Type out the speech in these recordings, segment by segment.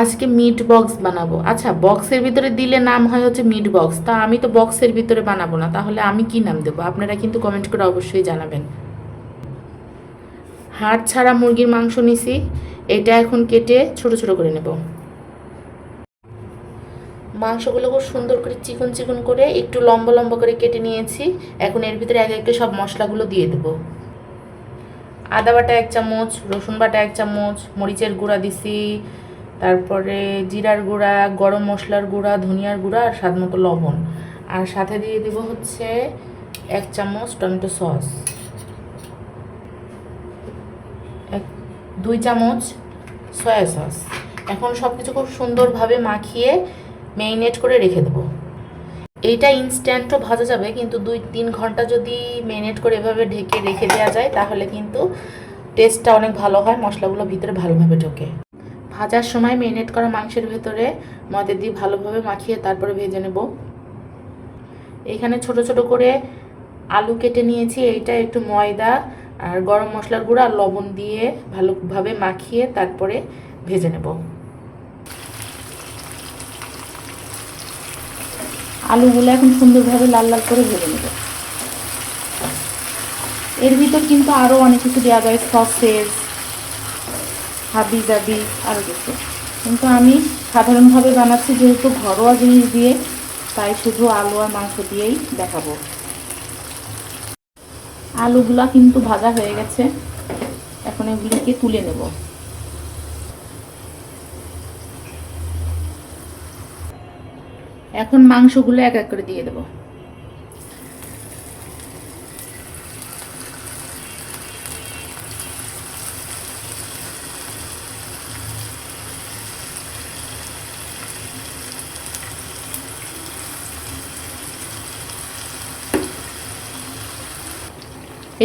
আজকে meat box বানাবো। আচ্ছা বক্সের ভিতরে দিলে নাম হয় হচ্ছে মিট বক্স তা আমি তো বক্সের ভিতরে বানাবো না, তাহলে আমি কি নাম দেবো? আপনারা কিন্তু কমেন্ট করে অবশ্যই জানাবেন। হাড় ছাড়া মুরগির মাংস নিছি, এটা এখন কেটে ছোট ছোট করে নেব। মাংসগুলো খুব সুন্দর করে চিকন চিকন করে একটু লম্বা লম্বা করে কেটে নিয়েছি। এখন এর ভিতরে এক একে সব মশলাগুলো দিয়ে দেবো। আদা বাটা এক চামচ, রসুন বাটা এক চামচ, মরিচের গুঁড়া দিছি তারপরে জিরার গুঁড়া, গরম মশলার গুঁড়া, ধনিয়ার গুঁড়া আর স্বাদ মতো লবণ। আর সাথে দিয়ে দিব হচ্ছে এক চামচ টমেটো সস। এক, দুই চামচ সয়া সস। এখন সব কিছু খুব সুন্দরভাবে মাখিয়ে ম্যারিনেট করে রেখে দেবো। এইটা ইনস্ট্যান্টও ভাজা যাবে, কিন্তু দুই তিন ঘণ্টা যদি ম্যারিনেট করে এভাবে ঢেকে রেখে দেওয়া যায়, তাহলে কিন্তু টেস্টটা অনেক ভালো হয়, মশলাগুলো ভিতরে ভালোভাবে ঢোকে। ভাজার সময় ম্যারিনেট করা মাংসের ভেতরে ময়দা দিয়ে ভালোভাবে মাখিয়ে তারপরে ভেজে নেব। এখানে ছোট ছোট করে আলু কেটে নিয়েছি, এইটা একটু ময়দা আর গরম মশলার গুঁড়া আর লবণ দিয়ে ভালোভাবে মাখিয়ে তারপরে ভেজে নেব। আলুগুলো এখন সুন্দরভাবে লাল লাল করে ভেজে নেব। এর ভিতর কিন্তু আরও অনেক কিছু দেওয়া যায়, সসেস হাবি জাবি আরও কিছু। কিন্তু আমি সাধারণভাবে বানাচ্ছি যেহেতু ঘরোয়া জিনিস দিয়ে, তাই শুধু আলু আর মাংস দিয়েই দেখাবো। আলুগুলা কিন্তু ভাজা হয়ে গেছে। এখন এগুলিকে তুলে নেব। এখন মাংসগুলো এক এক করে দিয়ে দেবো।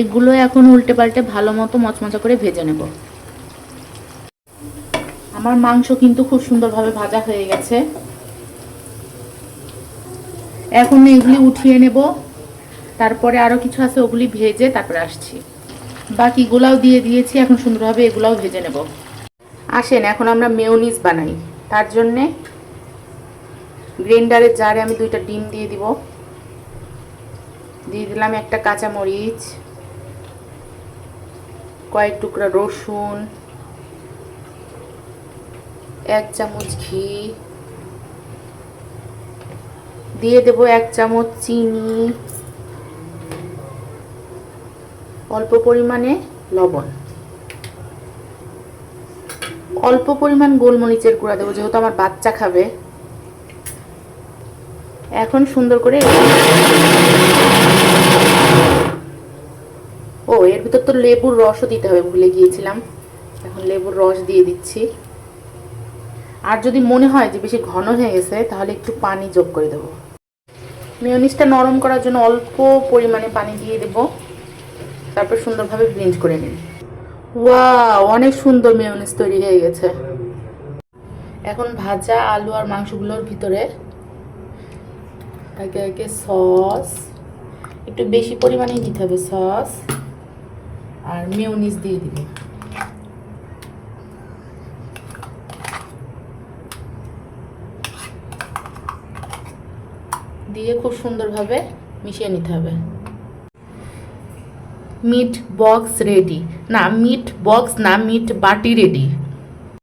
এগুলো এখন উল্টে পাল্টে ভালো মতো মচমচা করে ভেজে নেব। আমার মাংস কিন্তু খুব সুন্দরভাবে ভাজা হয়ে গেছে। এখন এগুলি উঠিয়ে নেব। তারপরে আরও কিছু আছে ওগুলি ভেজে তারপরে আসছি। বাকিগুলাও দিয়ে দিয়েছি, এখন সুন্দরভাবে এগুলাও ভেজে নেব। আসেন, এখন আমরা মেয়োনিজ বানাই। তার জন্যে গ্রাইন্ডারের জারে আমি দুইটা ডিম দিয়ে দিব। দিয়ে দিলাম একটা কাঁচা মরিচ কয়েক টুকরা রসুন, এক চামচ ঘি, দিয়ে দেব এক চামচ চিনি, অল্প পরিমাণে লবণ। অল্প পরিমাণ গোলমরিচের গুঁড়া দেবো, যেহেতু আমার বাচ্চা খাবে। এখন সুন্দর করে এর ভিতর তো লেবুর রসও দিতে হবে, ভুলে গিয়েছিলাম। এখন লেবুর রস দিয়ে দিচ্ছি। আর যদি মনে হয় যে বেশি ঘন হয়ে গেছে, তাহলে একটু পানি যোগ করে দেবো। মেয়নিসটা নরম করার জন্য অল্প পরিমাণে পানি দিয়ে দেব। তারপর সুন্দরভাবে ব্লেন্ড করে নিন। ওয়া অনেক সুন্দর মেয়নিস তৈরি হয়ে গেছে। এখন ভাজা আলু আর মাংসগুলোর ভিতরে একে একে সস, একটু বেশি পরিমাণেই দিতে হবে সস। আর মেয়নিস দিয়ে দিবে। দিয়ে খুব সুন্দরভাবে মিশিয়ে নিতে হবে। Meat box ready. না, মিট বক্স না, মিট বাটি রেডি।